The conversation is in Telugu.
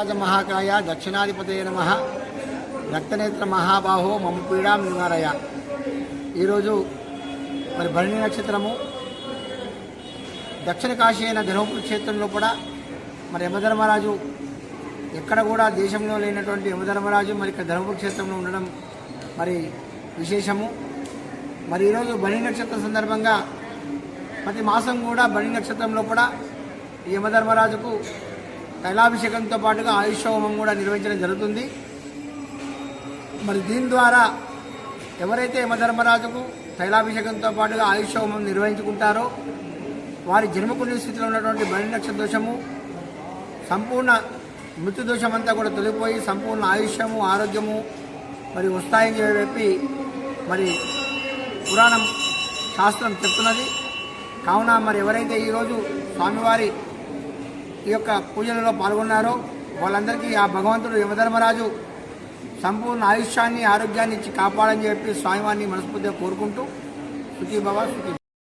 రాజ మహాకాయ దక్షిణాధిపతయ నమ. రక్తనేత్ర మహాబాహో మమ పీడాం నివారయ. ఈరోజు మరి భరణి నక్షత్రము. దక్షిణ కాశీ అయిన ధర్మపురి క్షేత్రంలో కూడా మరి యమధర్మరాజు ఎక్కడ కూడా దేశంలో లేనటువంటి యమధర్మరాజు మరి ఇక్కడ ధర్మపురి క్షేత్రంలో ఉండడం మరి విశేషము. మరి ఈరోజు బలి నక్షత్రం సందర్భంగా ప్రతి మాసం కూడా బలి నక్షత్రంలో కూడా ఈ యమధర్మరాజుకు తైలాభిషేకంతో పాటుగా ఆయుష్ హోమం కూడా నిర్వహించడం జరుగుతుంది. మరి దీని ద్వారా ఎవరైతే యమధర్మరాజుకు తైలాభిషేకంతో పాటుగా ఆయుష్ హోమం నిర్వహించుకుంటారో వారి జన్మకుని స్థితిలో ఉన్నటువంటి బలినక్ష దోషము సంపూర్ణ మృత్యు దోషం అంతా కూడా తొలగిపోయి సంపూర్ణ ఆయుష్యము ఆరోగ్యము మరి వస్తాయని చెప్పి మరి పురాణం శాస్త్రం చెప్తున్నది. కావున మరి ఎవరైతే ఈరోజు స్వామివారి ఈ యొక్క పూజలలో పాల్గొన్నారో. వాళ్ళందరికీ ఆ భగవంతుడు యమధర్మరాజు సంపూర్ణ ఆయుష్యాన్ని ఆరోగ్యాన్ని ఇచ్చి కాపాడని చెప్పి స్వామివారిని మనస్ఫూర్తిగా కోరుకుంటూ సుఖీ భవ సుఖీ